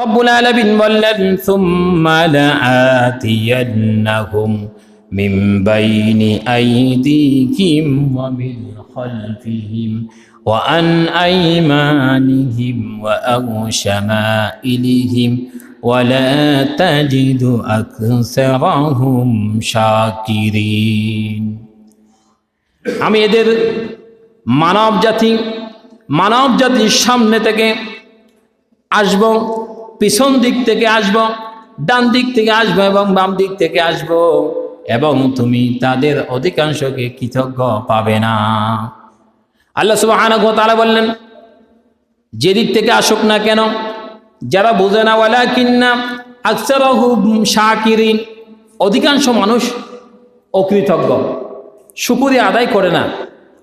রব্বুল আলামিন বললেন, সুম্মা লাআতিয়ান্নাহুম মিন বাইনি আইদিহিম ওয়া মিন খালফিহিম ওয়া আন আইমানিহিম ওয়া আন শামাইলিহিম ওয়ালা তাজিদু আকসারাহুম শাকিরিন. আমি এদের মানব জাতি মানব জাতির সামনে থেকে আসব। পিছন দিক থেকে আসব, ডান দিক থেকে আসব এবং বাম দিক থেকে আসব এবং তুমি তাদের অধিকাংশকে কৃতজ্ঞ পাবে না। আল্লাহ ওয়া তাআলা বললেন যেদিক থেকে আসুক না কেন, যারা বোঝে না ওয়ালা কিন্না আকসারহুম শাকিরিন অধিকাংশ মানুষ অকৃতজ্ঞ। শুকুরি আদায় করে না।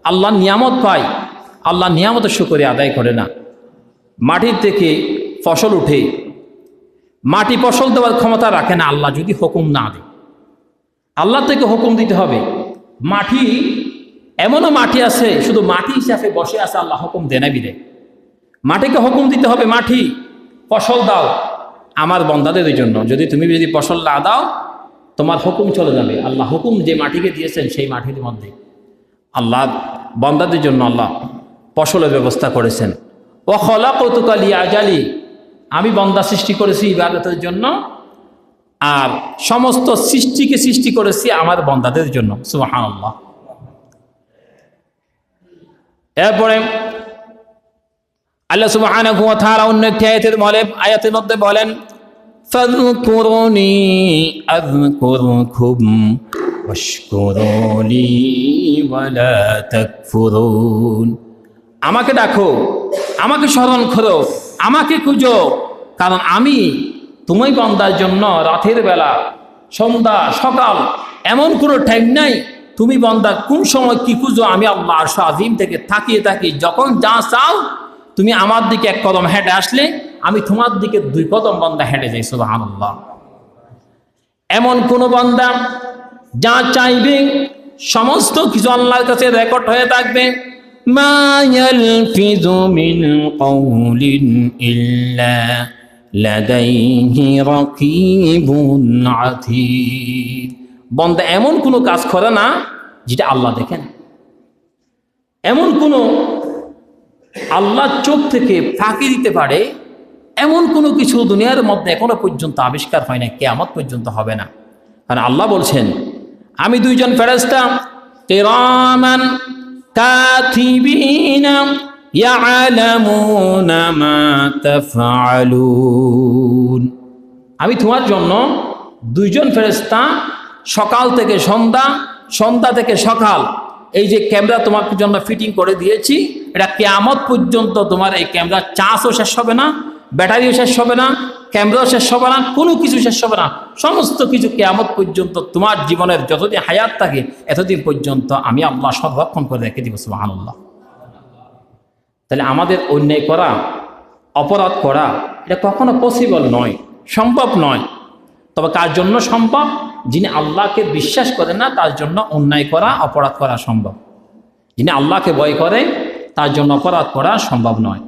আল্লাহ নিয়ামত পায় আল্লাহ নিয়ামতের শুকুরি আদায় করে না। মাটির থেকে ফসল উঠে মাটি ফসল দেওয়ার ক্ষমতা রাখে না, আল্লাহ যদি হুকুম না দেয়। আল্লাহ থেকে হুকুম দিতে হবে, মাটি এমনও মাটি আছে, শুধু মাটি হিসাবে বসে আছে, আল্লাহ হুকুম দেয় বিদে। মাটিকে হুকুম দিতে হবে, মাটি, ফসল দাও, আমার বন্দাদের জন্য। যদি তুমি যদি ফসল না দাও, তোমার হুকুম চলে যাবে। আল্লাহ হুকুম যে মাটিকে দিয়েছেন, সেই মাটির মধ্যে। আল্লাহ বন্দাদের জন্য আল্লাহ ফসলের ব্যবস্থা করেছেন। ও খলা কৌতুকালি আজালি আমি বন্দা সৃষ্টি করেছি ইবাদতের জন্য, আর সমস্ত সৃষ্টিকে সৃষ্টি করেছি আমার বন্দাদের জন্য। আল্লাহ এরপরে আল্লাহ তাআলা অন্য একটি আয়াতের বলে আয়াতের মধ্যে বলেন আমাকে ডাকো, আমাকে স্মরণ করো, আমাকে খুঁজো। কারণ আমি তুমি বন্দার জন্য রাতের বেলা, সন্ধ্যা, সকাল এমন কোনো টাইম নাই। তুমি বন্দা, কোন সময় কি খুঁজো, আমি আল্লাহ আরশ আজিম থেকে থাকিয়ে থাকি যখন যা চাও, তুমি আমার দিকে এক কদম হেঁটে আসলে, আমি তোমার দিকে দুই কদম বন্দা হেঁটে যাই সুবাহান এমন কোন বন্দা যা চাইবে, সমস্ত কিছু আল্লাহর কাছে রেকর্ড হয়ে থাকবে। মা ইয়ালফিযু মিন কওলিন ইল্লা বন্দা, এমন কোনো কাজ করে না যেটা আল্লাহ দেখেন এমন কোনো আল্লাহ চোখ থেকে ফাঁকি দিতে পারে, এমন কোনো কিছু দুনিয়ার মধ্যে এখনও পর্যন্ত আবিষ্কার হয় না, কেয়ামত পর্যন্ত হবে না। কারণ আল্লাহ বলছেন, আমি দুইজন ফেরেস্তা তাফআলুন আমি তোমার জন্য দুইজন ফেরেস্তা সকাল থেকে সন্ধ্যা সন্ধ্যা থেকে সকাল, এই যে ক্যামেরা তোমার জন্য ফিটিং করে দিয়েছি, এটা কেয়ামত পর্যন্ত তোমার এই ক্যামেরা চার্জও শেষ হবে না, ব্যাটারিও শেষ হবে না, ক্যামেরাও শেষ হবে না, কোনো কিছু শেষ হবে না। সমস্ত কিছু কেয়ামত পর্যন্ত তোমার জীবনের যতদিন হায়াত থাকে, এতদিন পর্যন্ত আমি আল্লাহ সংরক্ষণ করে রেখে দিব সুবাহান্লাহ তাহলে আমাদের অন্যায় করা, অপরাধ করা, এটা কখনো পসিবল নয়, সম্ভব নয়। তবে কার জন্য সম্ভব? যিনি আল্লাহকে বিশ্বাস করে না, তার জন্য অন্যায় করা, অপরাধ করা সম্ভব। যিনি আল্লাহকে ভয় করে, তার জন্য অপরাধ করা সম্ভব নয়।